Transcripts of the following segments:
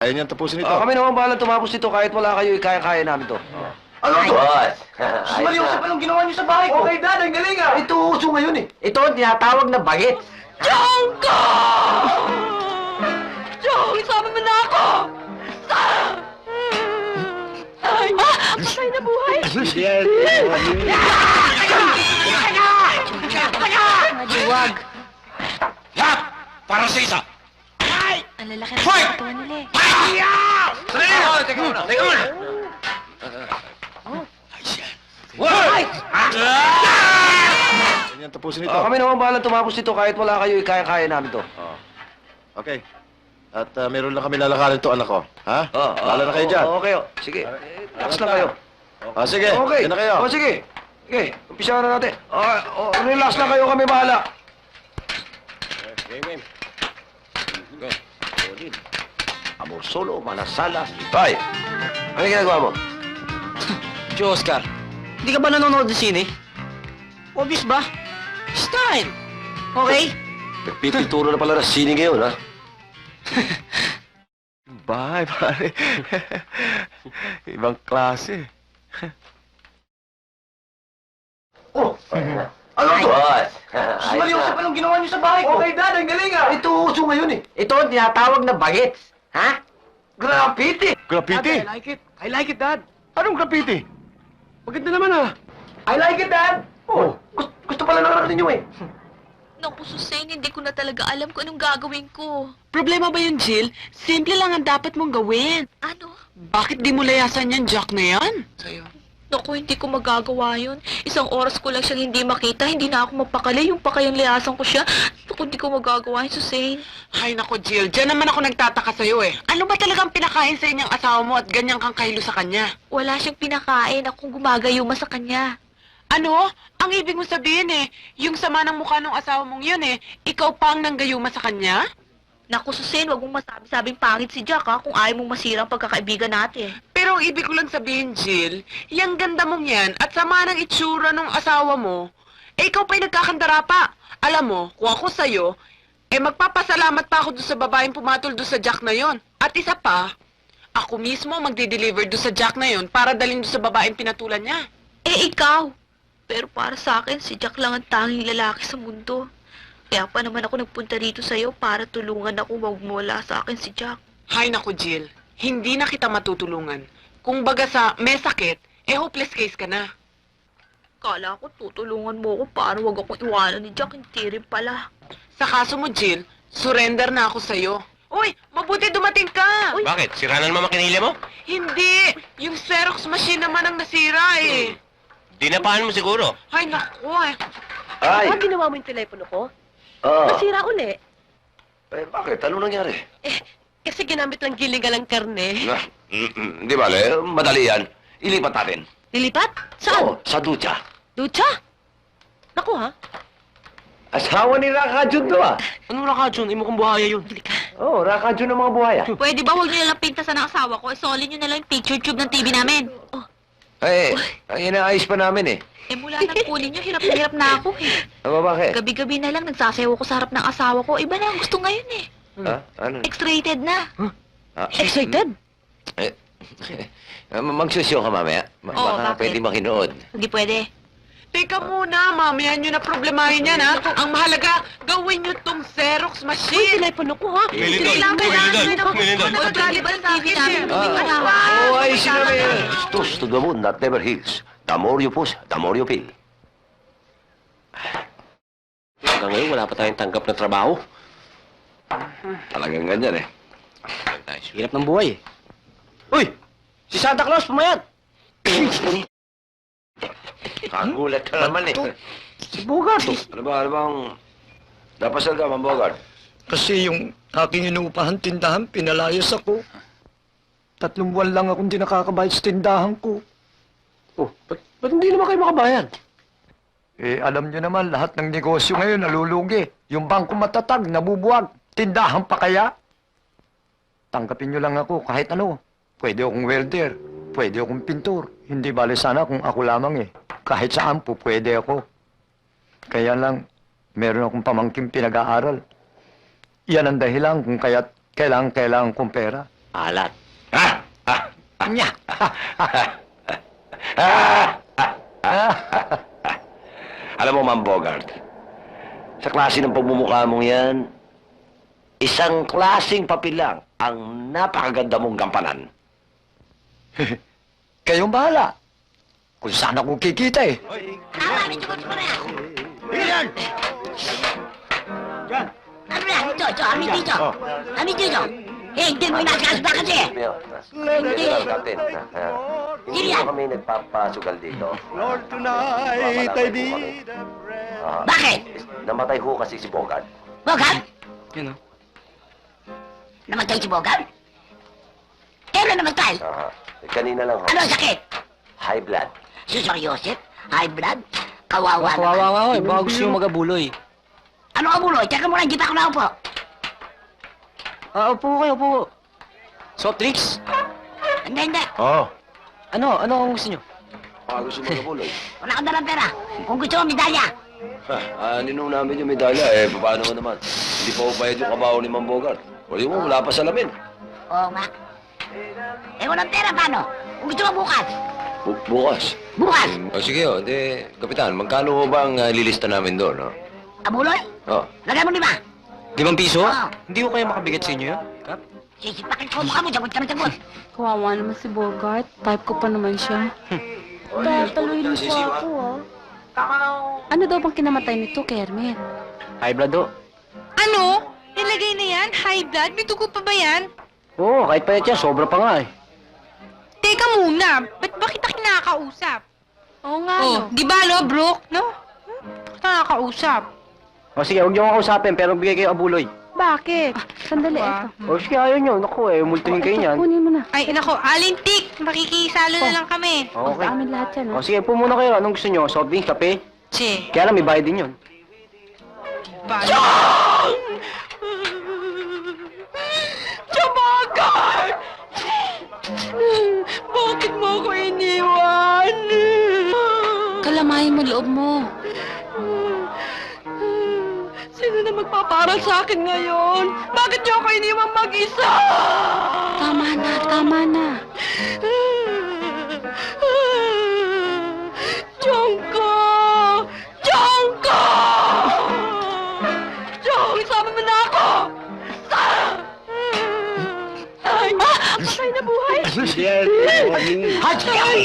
Kaya niyan tapusin ito. Ah, kami naman bahala tumapos dito kahit wala kayo, eh, kaya-kaya namin to. Ano to? Boss! Mali sa palang ginawa niyo sa bahay ko. Okay, dad, ang galing ah. Ito uso ngayon eh. Ito ang tinatawag na bagit. Jongko! Jong, isama mo na ako! Ay, ah, patay na buhay! Maluwag. Lahat! Para sa isa! Ang lalaki ng katawan nila eh. Sandali! Oh, teka muna, teka muna! Ay! Kaya niyan tapusin ito. Ah, kami naman bahala tumapos dito kahit wala kayo, eh, kaya-kaya namin to. Oh. Okay. At ah, meron lang kami lalakarin to, anak ko. Ha? Ah, Bahala na kayo dyan. Okay, oh. sige. Eh, Relax lang kayo. Ah, sige, Okay. yan na kayo. Oh, sige. Okay, umpisa na natin. Ah, oh, relax lang kayo, kami bahala. Amor solo, manasala. Tay, ano yung ginagawa mo? Si Oscar, hindi ka ba nanonood ng sine? Obvious ba? Style! Okay? Pipituro na pala ng sini ngayon, ha? Bye, pare. Ibang klase. Oh, ano to? Boss! Mali sa palang ginawa niyo sa bahay ko. Okay, dad, ang galing ah. Ito uso ngayon eh. Ito ang tinatawag na bagit. Ha? Graffiti. Graffiti? like it. I like it, dad. Anong graffiti? Maganda naman ah. I like it, dad. Oh, gusto, gusto pala ng anak ninyo eh. Naku, Susen, hindi ko na talaga alam kung anong gagawin ko. Problema ba yun, Jill? Simple lang ang dapat mong gawin. Ano? Bakit di mo layasan yan, Jack na yan? Naku, hindi ko magagawa yun. Isang oras ko lang siyang hindi makita, hindi na ako mapakali. Yung pa kayang liasan ko siya. Naku, hindi ko magagawa yun, Susen. Ay, nako, Jill. Diyan naman ako nagtataka sa'yo eh. Ano ba talagang pinakain sa inyong asawa mo at ganyan kang kahilo sa kanya? Wala siyang pinakain. Akong gumagayuma sa kanya. Ano? Ang ibig mo sabihin eh, yung sama ng mukha ng asawa mong yun eh, ikaw pa ang nanggayuma sa kanya? Naku, Susen, wag mong masabi-sabing pangit si Jack, ha? Kung ayaw mong masira ang pagkakaibigan natin. Pero ang ibig ko lang sabihin, Jill, yung ganda mong yan at sama ng itsura ng asawa mo, eh ikaw pa'y nagkakandara pa. Alam mo, kung ako sa'yo, eh magpapasalamat pa ako doon sa babaeng pumatol doon sa Jack na yon. At isa pa, ako mismo magde-deliver doon sa Jack na yon para dalhin doon sa babaeng pinatulan niya. Eh, ikaw! Pero para sa akin, si Jack lang ang tanging lalaki sa mundo. Kaya pa naman ako nagpunta dito sa'yo para tulungan ako magmula sa akin si Jack. Hay nako, Jill, hindi na kita matutulungan. Kung baga sa may sakit, eh hopeless case ka na. Kala ko tutulungan mo ako para wag akong iwanan ni Jack, hindi rin pala. Sa kaso mo, Jill, surrender na ako sa'yo. Uy, mabuti dumating ka! Uy. Bakit? Sira na naman makinila mo? Hindi! Yung Xerox machine naman ang nasira eh. Dinapaan mo siguro. Ay, naku eh. Ay, ginawa mo yung telepono ko? Ah. Masira uli. Eh, bakit? Ano nangyari? Kasi ginamit lang gilinga lang karne. Na, mm, mm, di bale, madali yan. Ilipat natin. Lilipat? Saan? Oo, sa ducha. Ducha? Naku ha? Asawa ni Raka Jun to ah. Anong rakadyon? Imo kong buhaya yun. Oo, oh, Raka Jun ng mga buhaya. Pwede ba huwag niyo nalang pintasan ng asawa ko? Isolin niyo na lang yung picture tube ng TV namin. Oh, Eh, ang inaayos pa namin eh. eh mula nang kunin niyo, hirap na hirap na ako eh. Ano bakit? Gabi-gabi na lang nagsasayaw ko sa harap ng asawa ko. Iba na ang gusto ngayon eh. Ha? Ano? X-rated na. Ah, Excited? eh, Magsusyo ka mamaya. Ma- Oo, baka bakit? pwede makinood. Hindi pwede. Teka muna, mamaya nyo na problemahin yan ha. Ang mahalaga, gawin nyo tong Xerox Uy, machine. telepono ko ha? Milindol, Kailangan Milindol. na- ba ako. Oo, ayusin namin yan. Toast to the moon that never heals. The more you push, the more you feel. Hanggang ngayon, wala pa tayong tanggap na trabaho. Talagang ganyan eh. Hirap ng buhay eh. Uy! Si Santa Claus, pumayat! Kagulat ka naman eh. Si Bogart. Ano ba, ano bang... Napasal ka, Ma'am Bogart? Kasi yung aking inuupahan tindahan, pinalayas ako. Tatlong buwan lang akong di nakakabayad sa tindahan ko. Oh, ba't, ba't hindi naman kayo makabayad? Eh, alam nyo naman, lahat ng negosyo ngayon nalulugi. Yung bangko matatag, nabubuwag. Tindahan pa kaya? Tanggapin nyo lang ako kahit ano. Pwede akong welder, pwede akong pintor. Hindi bale sana kung ako lamang eh. Kahit saan po, pwede ako. Kaya lang, meron akong pamangking pinag-aaral. Yan ang dahilan kung kaya't kailangan kailangan kong pera. Alat. Ha? Ha? Anya? Alam mo, Ma'am Bogart, sa klase ng pagmumukha mong yan, isang klaseng papel lang ang napakaganda mong gampanan. Kayong bahala. Kung saan ako kikita eh. Ano yan? Ito, ito, amin dito. Amin dito. Eh, hindi mo inasasda kasi. Hindi. Sino yan? kami nagpapasugal dito. Lord, tonight I need Bakit? Namatay ho kasi si Bogart. Bogart? Yun, oh. Namatay si Bogart? Kailan namatay? Ah, kanina lang ho. Ano ang sakit? High blood. Si Sir Joseph? High blood? Kawawa naman. Kawawa ka, eh. Baka gusto yung magabuloy. Ano ang buloy? Teka muna, hindi pa ako naupo. Ah, upo kayo, upo. Soft drinks? Hindi, hindi. Oh, Ano? Ano ang gusto nyo? Baka gusto mo kabuloy. Wala akong dalang pera. Kung gusto mo, medalya. Ah, ninong namin yung medalya. Eh, paano mo naman? Hindi pa bayad yung kabaho ni Ma'am Bogart. Yun mo, wala pa salamin. Oo nga. Eh, walang pera, paano? Kung gusto mo bukas. Bu- bukas. Bukas. O sige, o. Di, Kapitan, magkano ho ba ang ah, lilista namin doon, no? Abuloy? Oh. Lagay mo lima. Limang piso? Oo. Hindi ko kaya makabigat sa inyo yun? Kap? Sisipakin ko mukha mo, sagot ka na sagot. Kawawa naman si Bogart. Type ko pa naman siya. Tataluin mo pa ako, ah. Ano daw bang kinamatay nito, Kermit? High blood, oh. Ano? Nilagay na yan? High blood? May dugo pa ba yan? Oo, kahit pa yan, sobra pa nga eh. Teka muna, ba't ba kita kinakausap? Oo nga, Oh, no? di ba no, Brooke? No? Bakit nakakausap? O sige, huwag niyo ako kausapin, pero bigay kayo abuloy. Bakit? Sandali, Wow. eto. O sige, ayaw niyo. Naku, eh, multuhin kayo niyan. kunin mo na. Ay, nako, alintik! Makikisalo na lang kami. Oh. Okay. Sa amin lahat yan, O ah. sige, po muna kayo. Anong gusto niyo? Soft drinks, kape? Che, Kaya lang, may bayad din yun. balo. Bakit mo ako iniwan? Kalamayin mo loob mo. Sino na magpaparal sa akin ngayon? Bakit niyo ako iniwan mag-isa? Tama na, tama na. Ikaw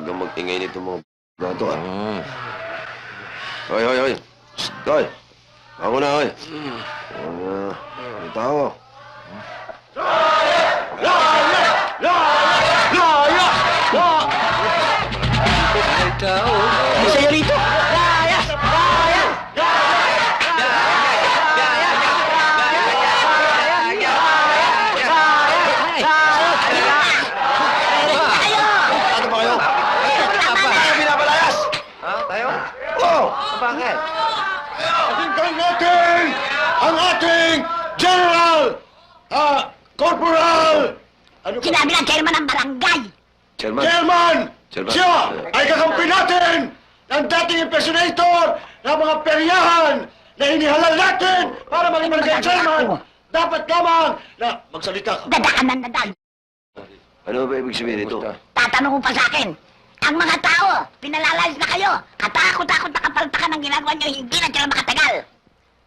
Aga mag-ingay nito mga na to ah. Hoy, hoy, hoy. Shh, Hoy. Ako na, hoy. Ah, may tao. Isa yun rito! Bakit? Pakinggan natin ang ating General! Ah, Corporal! Ano ka? Sinabi ng chairman ng barangay. Chairman. Chairman! Chairman. Siya ay kakampi natin ng dating impersonator ng mga peryahan na inihalal natin para maging barangay chairman. Dapat lamang na magsalita ka. Dadaan ng dadaan. Ano ba ibig sabihin nito? Tatanong mo pa sa akin. Ang mga tao, pinalalayas na kayo. Katakot-takot na kapaltakan ang ginagawa niyo, hindi na sila makatagal.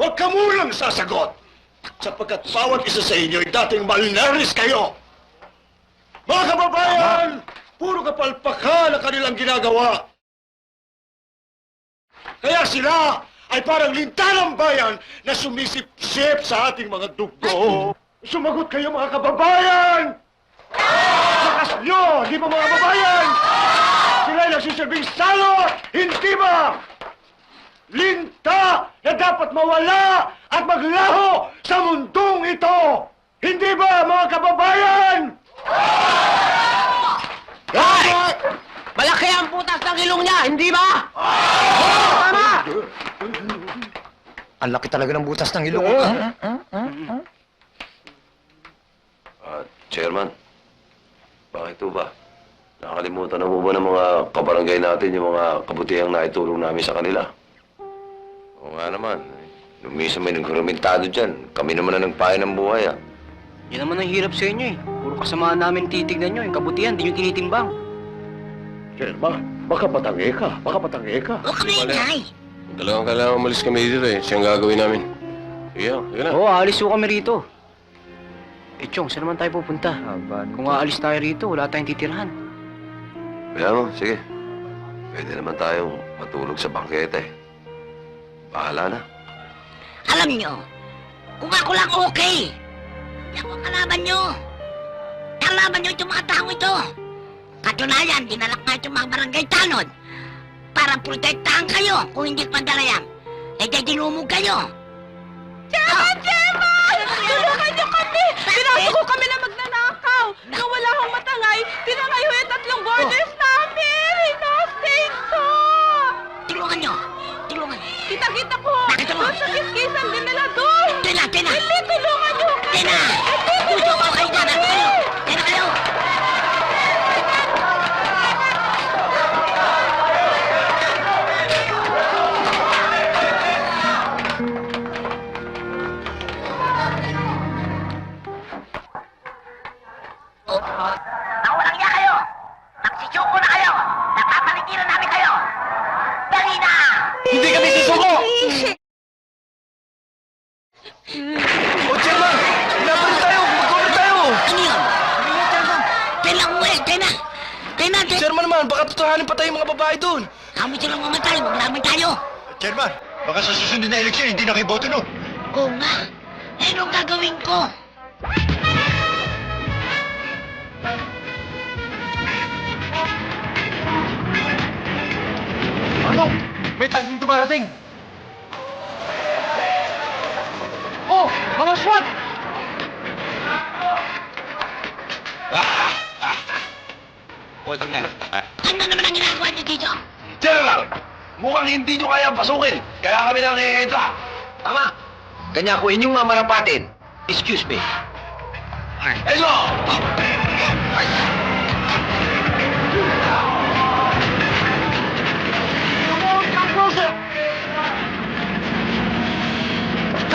Huwag ka munang sasagot! Sapagkat bawat isa sa inyo ay dating malneris kayo! Mga kababayan! Puro kapalpakan ang kanilang ginagawa! Kaya sila ay parang lintanang bayan na sumisip-sip sa ating mga dugo. Sumagot kayo mga kababayan! Lakas nyo, di mga kababayan? Sila ay nagsisilbing salot, hindi ba? Linta na dapat mawala at maglaho sa mundong ito! Hindi ba, mga kababayan? Hoy! Malaki ang putas ng ilong niya, hindi ba? Tama! Ang laki talaga ng butas ng ilong. Oo. Ah, ah, ah, ah. Ah, Chairman, bakit ba? Nakalimutan na po ba ng mga kabarangay natin yung mga kabutihang naitulong namin sa kanila? Oo nga naman. Nung minsan may nagkarumentado dyan, kami naman na nagpahay ng buhay ah. Yan naman ang hirap sa inyo eh. Puro kasamaan namin titignan nyo. Yung kabutihan, di nyo tinitimbang. Chairman, baka patangi ka. Baka patangi ka. Huwag kami ingay. Talagang kailangan umalis kami dito eh. Siyang gagawin namin. Sige, sige na. Oo, aalis ko kami rito. Eh, Chong, saan naman tayo pupunta? Kung aalis tayo rito, wala tayong titirahan. Kaya mo, sige. Pwede naman tayong matulog sa bangketa eh. Bahala na. Alam nyo, kung ako lang okay, di ako ang kalaban nyo. Kalaban nyo itong mga tao ito. Katunayan, dinala nga itong mga barangay tanod para protektahan kayo kung hindi padala yan. Eh, di dinumog kayo. Chairman! Chairman! Tulungan nyo kami! Pinasok ko kami na magnanakaw! Nang wala akong matangay, tinangay ho yung tatlong borders namin! Hinasting ko! Tulungan nyo! Tulungan! Kita-kita ko! Bakit mo? Doon sa kiskisan din nila doon! Tina! Tina! Hindi! Tulungan nyo! Tina! Gusto Nawalang niya kayo! Magsisuko na kayo! Napapaligiran namin kayo! Dali na! Hindi kami susuko! O, Chairman! Laban tayo! Mag-cover tayo! Ano yun? Kailangan mo eh! Tina! Tina! Tina! Chairman naman, baka totohanin pa tayo mga babae doon! Kami silang mamatay! Maglaban tayo! Chairman, baka sa susunod na eleksyon, hindi na kayo boto no? Oo nga! Eh, anong gagawin ko? Ano? May tanging dumarating! Oh! Mga SWAT! Ano naman ang ginagawa niyo dito? General! Mukhang hindi nyo kaya pasukin. Kaya kami nang entra. Tama! Kanya ko inyong mamarapatin. Excuse me. Let's go!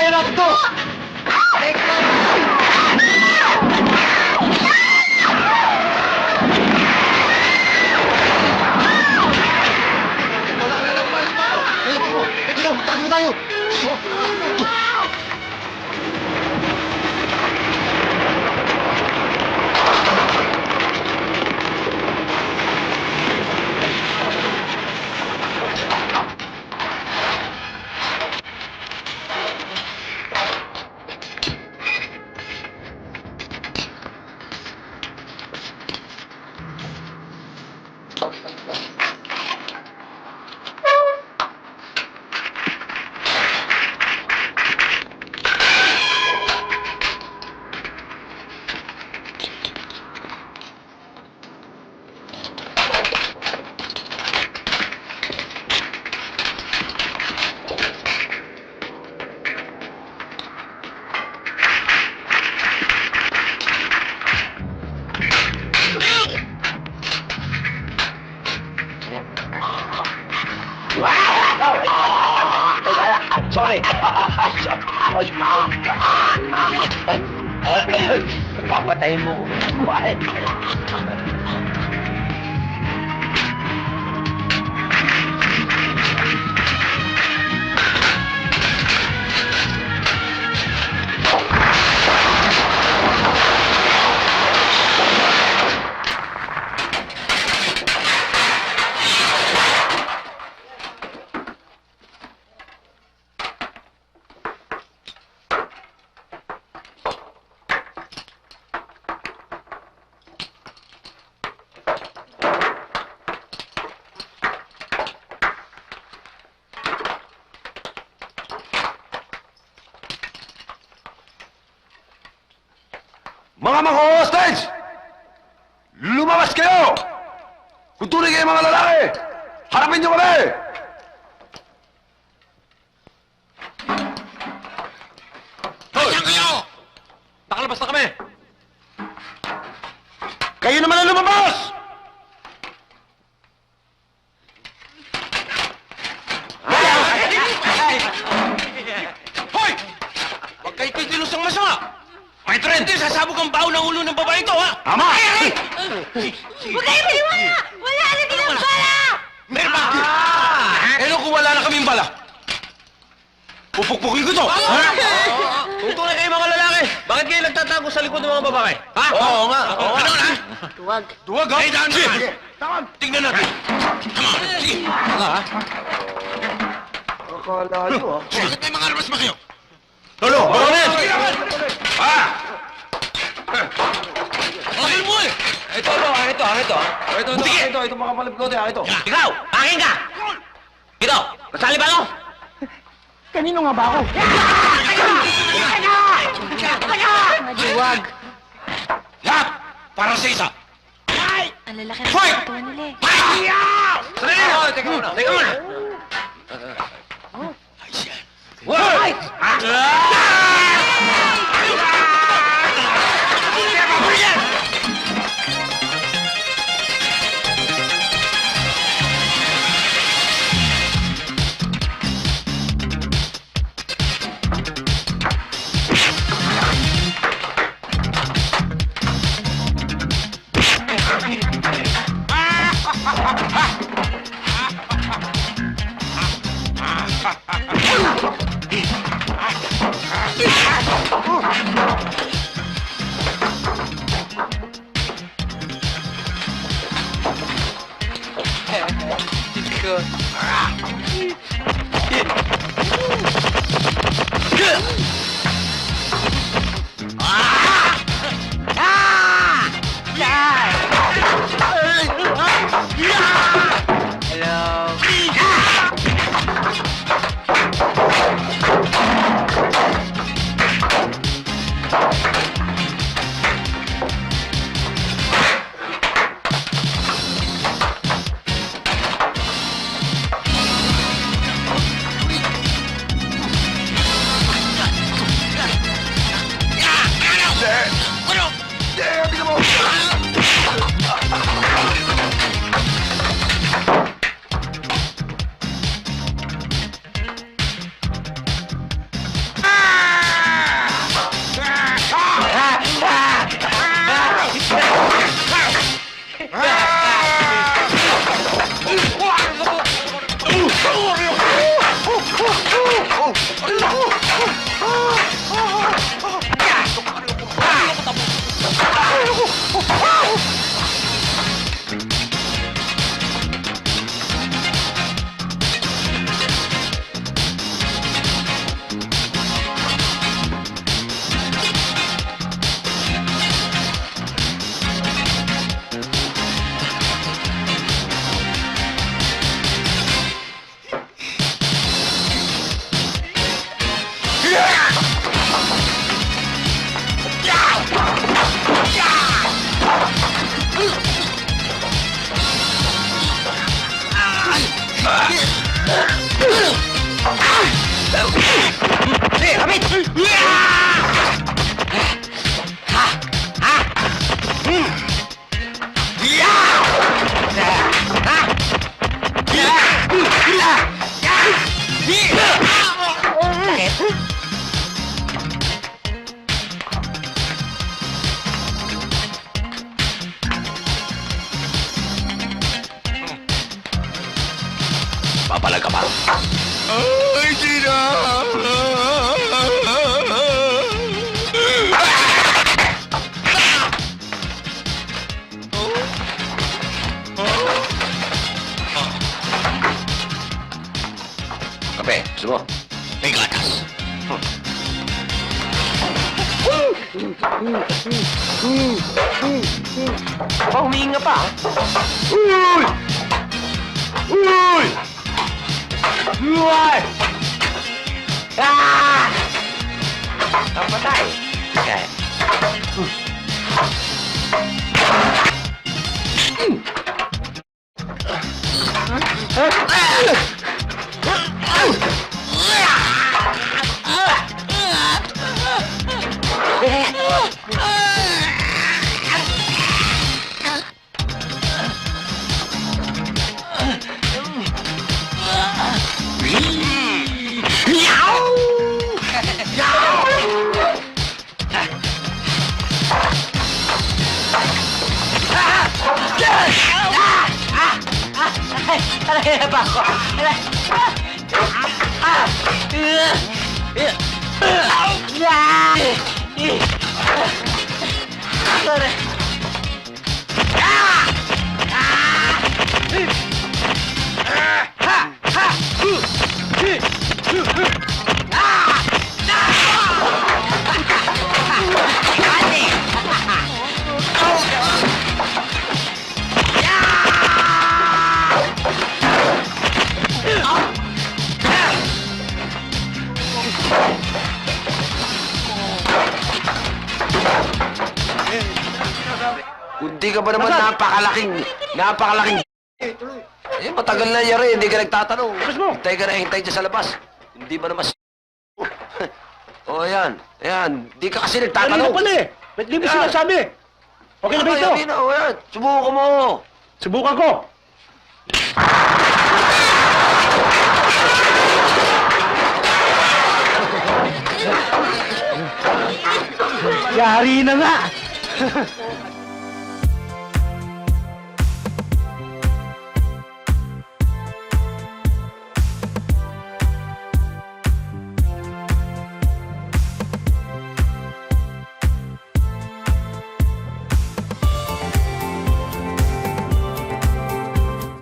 Kaya natin to! Ito na, takbo tayo! Sorry. Kayo naman ang lumabas! Hoy! Huwag kayo kikilusang masama! May trente, sasabog ang baho ng ulo ng babae ito, ha? Tama! Huwag kayo maniwala! Wala na silang bala! Meron ba? Eh, no, kung wala na kaming bala. Pupukpukin ko to! Ha? Kung tunay kayo mga lalaki, bakit kayo nagtatago sa likod ng mga babae? Ha? Oo nga. Oo nga. Ano na? Tuwag. Duwag, ha? Eh, daan siya! Tingnan natin. Tama. Sige. Wala, ha? Akala nyo, ah. Bakit may mga armas ba kayo? Lolo, Barones! Ah! Bakit mo eh? Ito, ito, ah, ito, ah, ito. ah. Ito, ito, Sige. ito, ito, mga palibkote, ah, ito. Ikaw! Akin ka! Ito! Kasali ba ako? Kanino nga ba ako? Maduwag. Lahat! Para sa isa! Ang lalaki Hoy! ng katawan nila eh. Oh, teka muna. Teka muna! Words! Hoy! Papalag ka pa. Ay, sina! Kape, gusto mo? May gatas. Aba, humihinga pa, ah. Uy! Uy! Ah! Napatay! Okay. Mm. Mm. Hindi napakalaking, napakalaking... Eh, matagal na yari, hindi ka nagtatanong. Hintay ka na, hintay dyan sa labas. Hindi ba naman... oh, ayan, ayan. Hindi ka kasi nagtatanong. pala eh. Ba't di mo Yan. sinasabi? Okay na ba ito? Ayan, oh, ayan. Subukan mo. Subukan ko. Yari na nga!